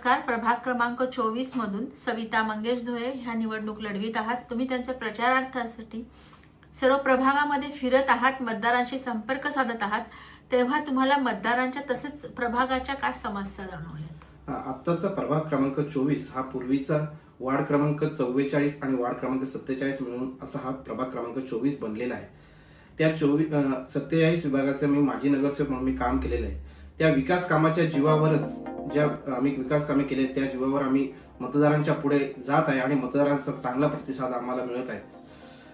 क्रमांक चोवीस मधून सविता मंगेश धुळे ह्या निवडणूक लढवीत आहात. तुम्ही त्यांच्या प्रचारार्थासाठी सर्व प्रभागामध्ये फिरत आहात मतदारांशी संपर्क साधत आहात. तेव्हा तुम्हाला मतदारांच्या तसेच प्रभागाच्या काय समस्या जाणवल्या आत्ताचा प्रभाग क्रमांक चोवीस हा पूर्वीचा वार्ड क्रमांक चव्वेचाळीस आणि वार्ड क्रमांक सत्तेचाळीस मिळून असा हा प्रभाग क्रमांक चोवीस बनलेला आहे. त्या चोवीस सत्तेचाळीस विभागाचं मी माजी नगरसेवक म्हणून मी काम केलेलं आहे. त्या विकास कामाच्या जीवावरच ज्या आम्ही विकास कामे केले त्या जीवावर आम्ही मतदारांच्या पुढे जात आहे आणि मतदारांचा चांगला प्रतिसाद आम्हाला मिळत आहे.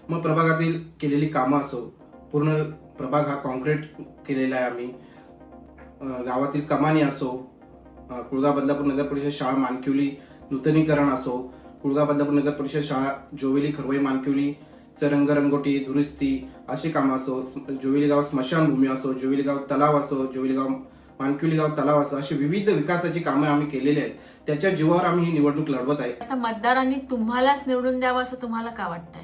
मग प्रभागातील केलेली कामं असो पूर्ण प्रभाग हा कॉन्क्रीट केलेला आहे आम्ही. गावातील कमानी असो कुळगा कुळगाव बदलापूर नगर परिषद शाळा मानकिवली नूतनीकरण असो कुळगाव बदलापूर नगर परिषद शाळा जोवेली खरवई मानकिवली रंगरंगोटी दुरुस्ती अशी कामं असो जोवेली गाव स्मशानभूमी असो जोवेली गाव तलाव असो जोवेली गाव मानकिवली गाव तलाव असो अशी विविध विकासाची कामं आम्ही केलेली आहेत. त्याच्या जीवावर आम्ही ही निवडणूक लढवत आहे. आता मतदारांनी तुम्हालाच निवडून द्यावं असं तुम्हाला का वाटतंय?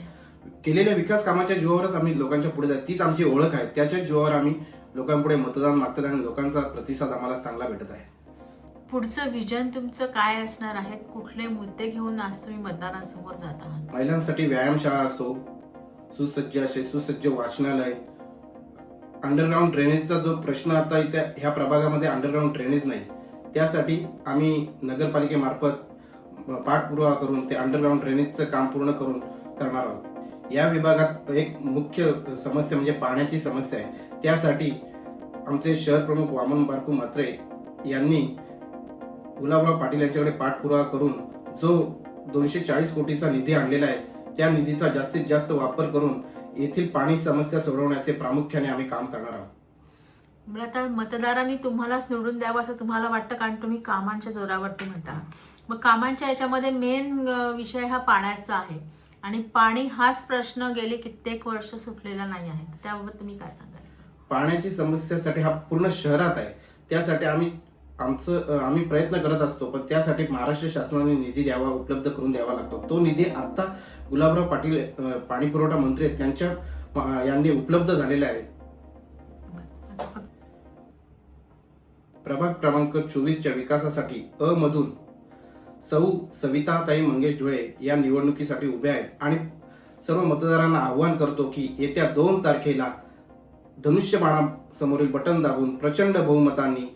केलेल्या विकास कामाच्या जीवावरच आम्ही लोकांच्या पुढे जात तीच आमची ओळख आहे. त्याच्या जीवावर आम्ही लोकांपुढे मतदान मागतात आणि लोकांचा प्रतिसाद आम्हाला चांगला भेटत आहे. पुढचं विजन तुमचं काय असणार आहे? कुठले मुद्दे घेऊन आज तुम्ही मतदारांसमोर जात आहात? महिलांसाठी व्यायामशाळा असो सुसज्ज असे सुसज्ज वाचनालय अंडरग्राऊंड ड्रेनेजचा जो प्रश्न आता इथे ह्या प्रभागामध्ये अंडरग्राऊंड ड्रेनेज नाही. त्यासाठी आम्ही नगरपालिकेमार्फत पाठपुरावा करून ते अंडरग्राऊंड ड्रेनेजचं काम पूर्ण करून करणार आहोत. या विभागात एक मुख्य समस्या म्हणजे पाण्याची समस्या आहे. त्यासाठी आमचे शहर प्रमुख वामन बारकू म्हात्रे यांनी गुलाबराव पाटील यांच्याकडे पाठपुरावा करून जो दोनशे चाळीस कोटीचा निधी आणलेला आहे त्या निधीचा जास्तीत जास्त वापर करून येथील पाणी समस्या सोडवण्याचे प्रामुख्याने आम्ही काम करणार आहोत. आता मतदारांनी तुम्हालाच निवडून द्यावं असं तुम्हाला वाटतं कारण तुम्ही कामांच्या जोरावरती म्हणता. मग कामांच्या याच्यामध्ये मेन विषय हा पाण्याचा आहे. आणि पाणी हाच प्रश्न गेले कित्येक वर्ष सुटलेला नाही आहे. त्याबाबत तुम्ही काय सांगाल? पाण्याची समस्यासाठी हा पूर्ण शहरात आहे. त्यासाठी आम्ही आमचं आम्ही प्रयत्न करत असतो पण त्यासाठी महाराष्ट्र शासनाने निधी द्यावा उपलब्ध करून द्यावा लागतो. तो निधी आता गुलाबराव पाटील पाणी पुरवठा मंत्री आहेत त्यांच्या यांनी उपलब्ध झालेला आहे. प्रभाग क्रमांक चोवीसच्या विकासासाठी अ मधून सौ सविताताई मंगेश धुळे या निवडणुकीसाठी उभ्या आहेत. आणि सर्व मतदारांना आव्हान करतो की येत्या दोन तारखेला धनुष्यबाणासमोरील बटन दाबून प्रचंड बहुमतांनी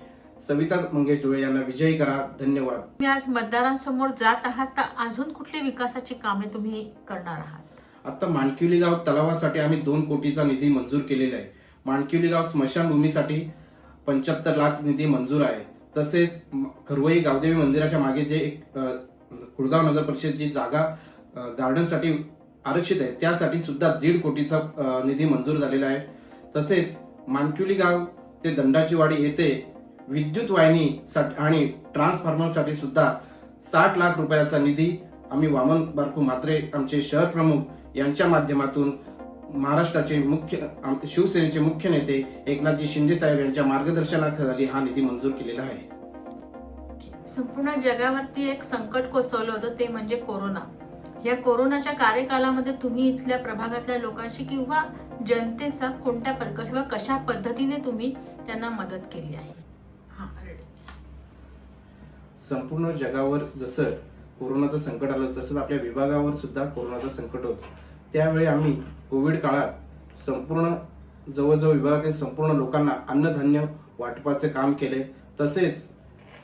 सविता मंगेश धुळे यांना विजयी करा. धन्यवाद. तुम्ही आज मतदारांसमोर जात आहात तर अजून कुठली विकासाची कामे तुम्ही करणार आहात? आता माणकिवली गाव तलावासाठी आम्ही दोन कोटीचा निधी मंजूर केलेला आहे. माणकिवली गाव स्मशानभूमीसाठी पंच्याहत्तर लाख निधी मंजूर आहे. तसेच खरवई गावदेवी मंदिराच्या मागे जे एक कुळगाव नगर परिषदची जागा गार्डनसाठी आरक्षित आहे त्यासाठी सुद्धा दीड कोटीचा निधी मंजूर झालेला आहे. तसेच मानकिवली गाव ते दंडाची वाडी येथे विद्युत वाहिनीसाठी आणि ट्रान्सफॉर्मरसाठी सुद्धा साठ लाख रुपयाचा निधी आम्ही वामन बारकू म्हात्रे आमचे शहर प्रमुख यांच्या माध्यमातून महाराष्ट्राचे मुख्य शिवसेनेचे मुख्य नेते एकनाथजी शिंदे साहेब यांच्या मार्गदर्शनाखाली हा निधी मंजूर केलेला आहे. संपूर्ण जगावरती एक संकट कोसळलं होतं ते म्हणजे कोरोना. या कोरोनाच्या कार्यकालामध्ये तुम्ही इथल्या प्रभागातल्या लोकांशी किंवा जनतेचा कोणत्या किंवा कशा पद्धतीने तुम्ही त्यांना मदत केली आहे? संपूर्ण जगावर जसं कोरोनाचं संकट आलं तसंच आपल्या विभागावर सुद्धा कोरोनाचं संकट होतं. त्यावेळी आम्ही कोविड काळात संपूर्ण जवळजवळ विभागातील संपूर्ण लोकांना अन्नधान्य वाटपाचे काम केले. तसेच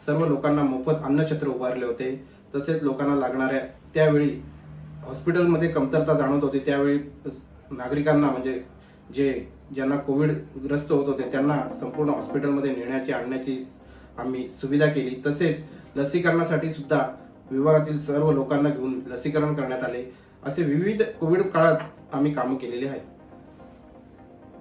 सर्व लोकांना मोफत अन्नछत्र उभारले होते. तसेच लोकांना लागणाऱ्या त्यावेळी हॉस्पिटलमध्ये कमतरता जाणवत होती. त्यावेळी नागरिकांना म्हणजे जे ज्यांना कोविड ग्रस्त होत होते त्यांना संपूर्ण हॉस्पिटलमध्ये नेण्याची आणण्याची आम्ही सुविधा केली. तसेच लसीकरणासाठी सुद्धा विभागातील सर्व लोकांना घेऊन लसीकरण करण्यात आले. असे विविध कोविड काळात आम्ही कामं केलेली आहेत.